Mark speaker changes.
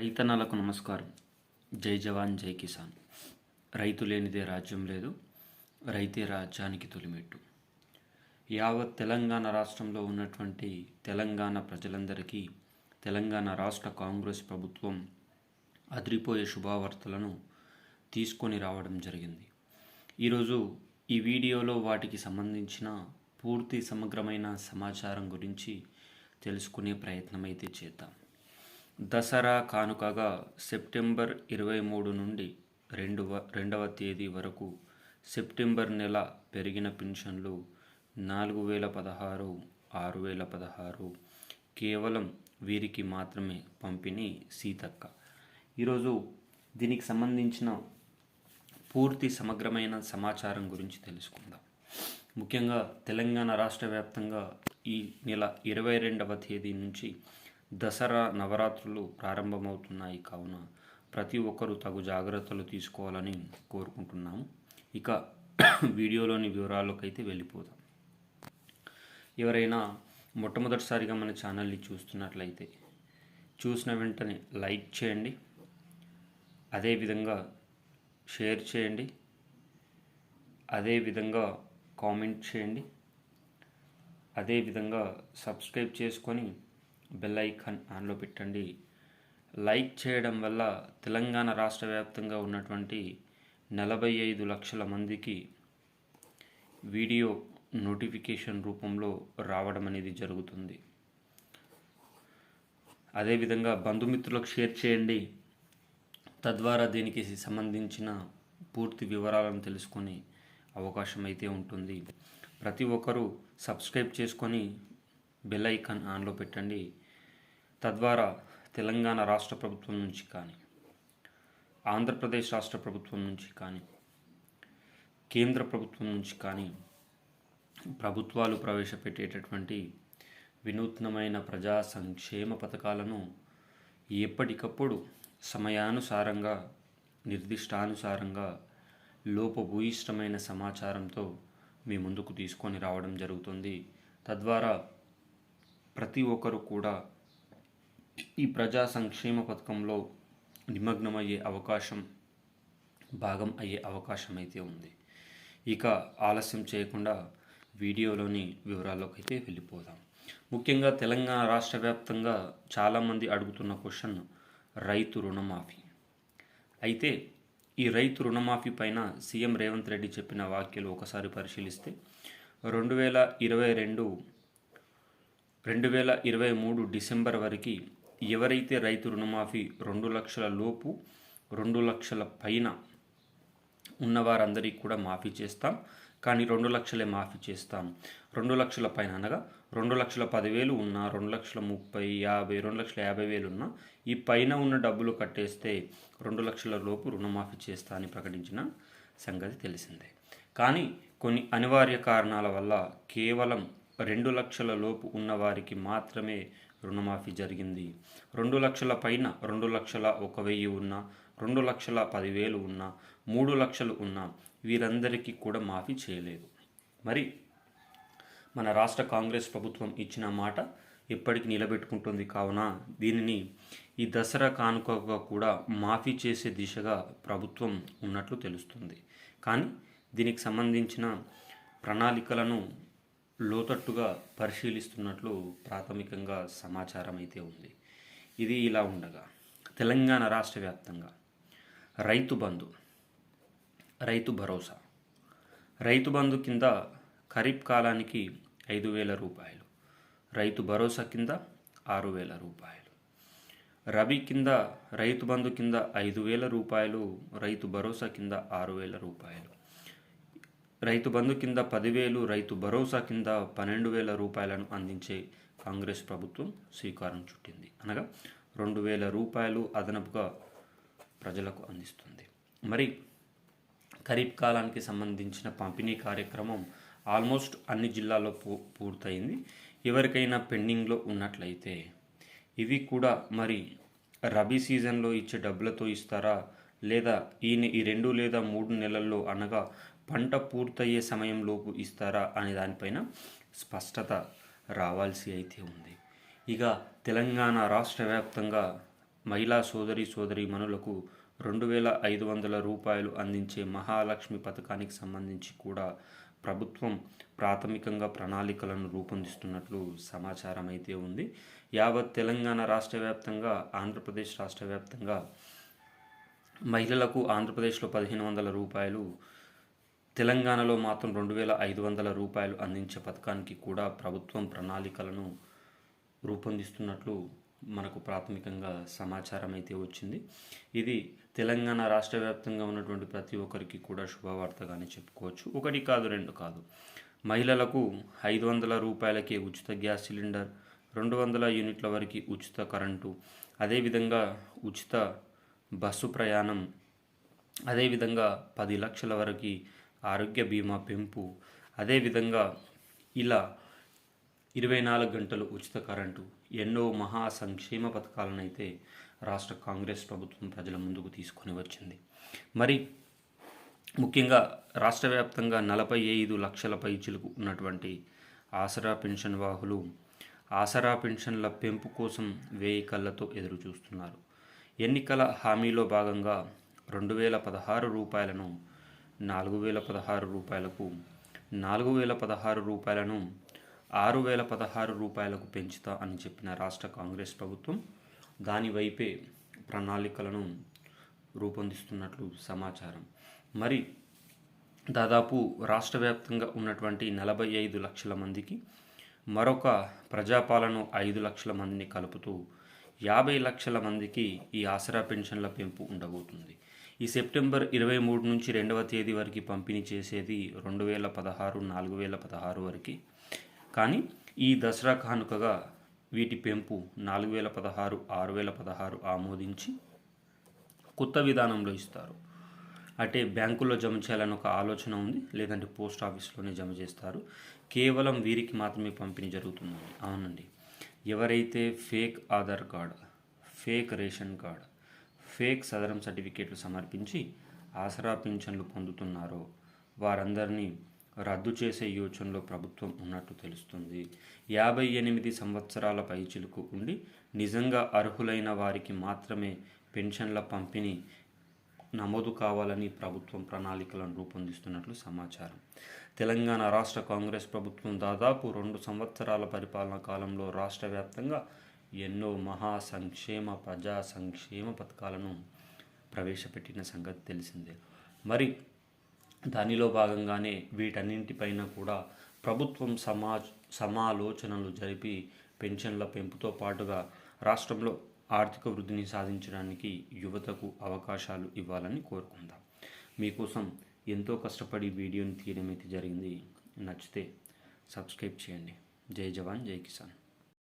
Speaker 1: రైతన్నలకు నమస్కారం. జై జవాన్ జై కిసాన్. రైతు లేనిదే రాజ్యం లేదు. రైతే రాజ్యానికి తొలిమెట్టు. యావత్ తెలంగాణ రాష్ట్రంలో ఉన్నటువంటి తెలంగాణ ప్రజలందరికీ తెలంగాణ రాష్ట్ర కాంగ్రెస్ ప్రభుత్వం అదిరిపోయే శుభావార్తలను తీసుకొని రావడం జరిగింది. ఈరోజు ఈ వీడియోలో వాటికి సంబంధించిన పూర్తి సమగ్రమైన సమాచారం గురించి తెలుసుకునే ప్రయత్నం అయితే చేద్దాం. దసరా కానుకగా సెప్టెంబర్ ఇరవై మూడు నుండి రెండు రెండవ తేదీ వరకు సెప్టెంబర్ నెల పెరిగిన పెన్షన్లు నాలుగు వేల పదహారు ఆరు వేల పదహారు. కేవలం వీరికి మాత్రమే పంపిణీ సీతక్క. ఈరోజు దీనికి సంబంధించిన పూర్తి సమగ్రమైన సమాచారం గురించి తెలుసుకుందాం. ముఖ్యంగా తెలంగాణ రాష్ట్ర వ్యాప్తంగా ఈ నెల ఇరవై రెండవ తేదీ నుంచి దసరా నవరాత్రులు ప్రారంభమవుతున్నాయి కావున ప్రతి ఒక్కరూ తగు జాగ్రత్తలు తీసుకోవాలని కోరుకుంటున్నాము. ఇక వీడియోలోని వివరాలకైతే వెళ్ళిపోదాం. ఎవరైనా మొట్టమొదటిసారిగా మన ఛానల్ని చూస్తున్నట్లయితే చూసిన వెంటనే లైక్ చేయండి. అదేవిధంగా షేర్ చేయండి. అదేవిధంగా కామెంట్ చేయండి. అదేవిధంగా సబ్స్క్రైబ్ చేసుకొని బెల్ ఐకాన్ ఆన్లో పెట్టండి. లైక్ చేయడం వల్ల తెలంగాణ రాష్ట్ర వ్యాప్తంగా ఉన్నటువంటి నలభై ఐదు లక్షల మందికి వీడియో నోటిఫికేషన్ రూపంలో రావడం అనేది జరుగుతుంది. అదేవిధంగా బంధుమిత్రులకు షేర్ చేయండి. తద్వారా దీనికి సంబంధించిన పూర్తి వివరాలను తెలుసుకొని అవకాశం అయితే ఉంటుంది. ప్రతి ఒక్కరూ సబ్స్క్రైబ్ చేసుకొని బెల్ ఐకాన్ ఆన్లో పెట్టండి. తద్వారా తెలంగాణ రాష్ట్ర ప్రభుత్వం నుంచి కానీ ఆంధ్రప్రదేశ్ రాష్ట్ర ప్రభుత్వం నుంచి కానీ కేంద్ర ప్రభుత్వం నుంచి కానీ ప్రభుత్వాలు ప్రవేశపెట్టేటటువంటి వినూత్నమైన ప్రజా సంక్షేమ పథకాలను ఎప్పటికప్పుడు సమయానుసారంగా నిర్దిష్టానుసారంగా లోపభూయిష్టమైన సమాచారంతో మీ ముందుకు తీసుకొని రావడం జరుగుతుంది. తద్వారా ప్రతి ఒక్కరు కూడా ఈ ప్రజా సంక్షేమ పథకంలో నిమగ్నమయ్యే అవకాశం భాగం అయ్యే అవకాశం అయితే ఉంది. ఇక ఆలస్యం చేయకుండా వీడియోలోని వివరాల్లోకి అయితే వెళ్ళిపోదాం. ముఖ్యంగా తెలంగాణ రాష్ట్ర వ్యాప్తంగా చాలామంది అడుగుతున్న క్వశ్చన్ రైతు రుణమాఫీ. అయితే ఈ రైతు రుణమాఫీ పైన సీఎం రేవంత్ రెడ్డి చెప్పిన వ్యాఖ్యలు ఒకసారి పరిశీలిస్తే రెండు వేల ఇరవై రెండు రెండు వేల ఇరవై మూడు డిసెంబర్ వరకు ఎవరైతే రైతు రుణమాఫీ రెండు లక్షల లోపు రెండు లక్షల పైన ఉన్నవారందరికీ కూడా మాఫీ చేస్తాం. కానీ రెండు లక్షలే మాఫీ చేస్తాం. రెండు లక్షల పైన అనగా రెండు లక్షల పదివేలు ఉన్నా రెండు లక్షల ముప్పై యాభై రెండు లక్షల యాభై వేలు ఉన్నా ఈ పైన ఉన్న డబ్బులు కట్టేస్తే రెండు లక్షల లోపు రుణమాఫీ చేస్తా అని ప్రకటించిన సంగతి తెలిసిందే. కానీ కొన్ని అనివార్య కారణాల వల్ల కేవలం రెండు లక్షల లోపు ఉన్నవారికి మాత్రమే రుణమాఫీ జరిగింది. రెండు లక్షల పైన రెండు లక్షల ఒక వెయ్యి ఉన్న రెండు లక్షల పదివేలు ఉన్న మూడు లక్షలు ఉన్న వీరందరికీ కూడా మాఫీ చేయలేదు. మరి మన రాష్ట్ర కాంగ్రెస్ ప్రభుత్వం ఇచ్చిన మాట ఎప్పటికీ నిలబెట్టుకుంటుంది కావున దీనిని ఈ దసరా కానుకగా కూడా మాఫీ చేసే దిశగా ప్రభుత్వం ఉన్నట్లు తెలుస్తుంది. కానీ దీనికి సంబంధించిన ప్రణాళికలను లోతట్టుగా పరిశీలిస్తున్నట్లు ప్రాథమికంగా సమాచారం అయితే ఉంది. ఇది ఇలా ఉండగా తెలంగాణ రాష్ట్ర వ్యాప్తంగా రైతు బంధు రైతు భరోసా. రైతు బంధు కింద ఖరీఫ్ కాలానికి ఐదు వేల రూపాయలు రైతు భరోసా కింద ఆరు వేల రూపాయలు. రబీ కింద రైతు బంధు కింద ఐదు వేల రూపాయలు రైతు భరోసా కింద ఆరు వేల రూపాయలు. రైతు బంధు కింద పదివేలు రైతు భరోసా కింద పన్నెండు వేల రూపాయలను అందించే కాంగ్రెస్ ప్రభుత్వం శ్రీకారం చుట్టింది. అనగా రెండు వేల రూపాయలు అదనపుగా ప్రజలకు అందిస్తుంది. మరి ఖరీఫ్ కాలానికి సంబంధించిన పంపిణీ కార్యక్రమం ఆల్మోస్ట్ అన్ని జిల్లాల్లో పూ పూర్తయింది. ఎవరికైనా పెండింగ్లో ఉన్నట్లయితే ఇవి కూడా మరి రబీ సీజన్లో ఇచ్చే డబ్బులతో ఇస్తారా? లేదా ఈ ఈ రెండు లేదా మూడు నెలల్లో అనగా పంట పూర్తయ్యే సమయంలోపు ఇస్తారా అనే దానిపైన స్పష్టత రావాల్సి అయితే ఉంది. ఇక తెలంగాణ రాష్ట్ర వ్యాప్తంగా మహిళా సోదరి సోదరి మనులకు రెండు వేల ఐదు వందల రూపాయలు అందించే మహాలక్ష్మి పథకానికి సంబంధించి కూడా ప్రభుత్వం ప్రాథమికంగా ప్రణాళికలను రూపొందిస్తున్నట్లు సమాచారం అయితే ఉంది. యావత్ తెలంగాణ రాష్ట్ర వ్యాప్తంగా ఆంధ్రప్రదేశ్ రాష్ట్ర వ్యాప్తంగా మహిళలకు ఆంధ్రప్రదేశ్లో పదిహేను వందల రూపాయలు తెలంగాణలో మాత్రం రెండు వేల ఐదు వందల రూపాయలు అందించే పథకానికి కూడా ప్రభుత్వం ప్రణాళికలను రూపొందిస్తున్నట్లు మనకు ప్రాథమికంగా సమాచారం అయితే వచ్చింది. ఇది తెలంగాణ రాష్ట్ర వ్యాప్తంగా ఉన్నటువంటి ప్రతి ఒక్కరికి కూడా శుభవార్తగానే చెప్పుకోవచ్చు. ఒకటి కాదు రెండు కాదు. మహిళలకు ఐదు వందల రూపాయలకే ఉచిత గ్యాస్ సిలిండర్ రెండు వందల యూనిట్ల వరకు ఉచిత కరెంటు అదేవిధంగా ఉచిత బస్సు ప్రయాణం అదేవిధంగా పది లక్షల వరకు ఆరోగ్య బీమా పెంపు. అదేవిధంగా ఇలా ఇరవై నాలుగు గంటలు ఉచిత కరెంటు ఎన్నో మహా సంక్షేమ పథకాలను అయితే రాష్ట్ర కాంగ్రెస్ ప్రభుత్వం ప్రజల ముందుకు తీసుకొని వచ్చింది. మరి ముఖ్యంగా రాష్ట్ర వ్యాప్తంగా నలభై ఐదు లక్షల పైచులకు ఉన్నటువంటి ఆసరా పెన్షన్ వాహులు ఆసరా పెన్షన్ల పెంపు కోసం వేయి కళ్ళతో ఎదురు చూస్తున్నారు ఎన్నికల హామీలో భాగంగా రెండు వేల పదహారు రూపాయలను నాలుగు వేల పదహారు రూపాయలకు నాలుగు వేల పదహారు రూపాయలను ఆరు వేల పదహారు రూపాయలకు పెంచుతా అని చెప్పిన రాష్ట్ర కాంగ్రెస్ ప్రభుత్వం దాని వైపే ప్రణాళికలను రూపొందిస్తున్నట్లు సమాచారం. మరి దాదాపు రాష్ట్ర వ్యాప్తంగా ఉన్నటువంటి నలభై ఐదు లక్షల మందికి మరొక ప్రజాపాలన ఐదు లక్షల మందిని కలుపుతూ యాభై లక్షల మందికి ఈ ఆసరా పెన్షన్ల పెంపు ఉండబోతుంది. ఈ సెప్టెంబర్ ఇరవై మూడు నుంచి రెండవ తేదీ వరకు పంపిణీ చేసేది రెండు వేల పదహారు నాలుగు వేల పదహారు వరకు. కానీ ఈ దసరా కానుకగా వీటి పెంపు నాలుగు వేల పదహారు ఆరు వేల పదహారు ఆమోదించి కొత్త విధానంలో ఇస్తారు. అంటే బ్యాంకుల్లో జమ చేయాలని ఒక ఆలోచన ఉంది లేదంటే పోస్ట్ ఆఫీస్లోనే జమ చేస్తారు. కేవలం వీరికి మాత్రమే పంపిణీ జరుగుతుందండి. అవునండి. ఎవరైతే fake Aadhaar card fake ration card fake సదరం సర్టిఫికేట్లు సమర్పించి ఆసరా పింఛన్లు పొందుతున్నారో వారందరినీ రద్దు చేసే యోచనలో ప్రభుత్వం ఉన్నట్టు తెలుస్తుంది. యాభై ఎనిమిది సంవత్సరాల పైచిలుకు ఉండి నిజంగా అర్హులైన వారికి మాత్రమే పెన్షన్ల పంపిణీ నమోదు కావాలని ప్రభుత్వం ప్రణాళికలను రూపొందిస్తున్నట్లు సమాచారం. తెలంగాణ రాష్ట్ర కాంగ్రెస్ ప్రభుత్వం దాదాపు రెండు సంవత్సరాల పరిపాలనా కాలంలో రాష్ట్ర వ్యాప్తంగా ఎన్నో మహా సంక్షేమ ప్రజా సంక్షేమ పథకాలను ప్రవేశపెట్టిన సంగతి తెలిసిందే. మరి దానిలో భాగంగానే వీటన్నింటిపైన కూడా ప్రభుత్వం సమా సమాలోచనలు జరిపి పెన్షన్ల పెంపుతో పాటుగా రాష్ట్రంలో ఆర్థిక వృద్ధిని సాధించడానికి యువతకు అవకాశాలు ఇవ్వాలని కోరుకుందాం. మీకోసం ఎంతో కష్టపడి వీడియోని తీయడం అయితే జరిగింది. నచ్చితే సబ్స్క్రైబ్ చేయండి. జై జవాన్ జై కిసాన్.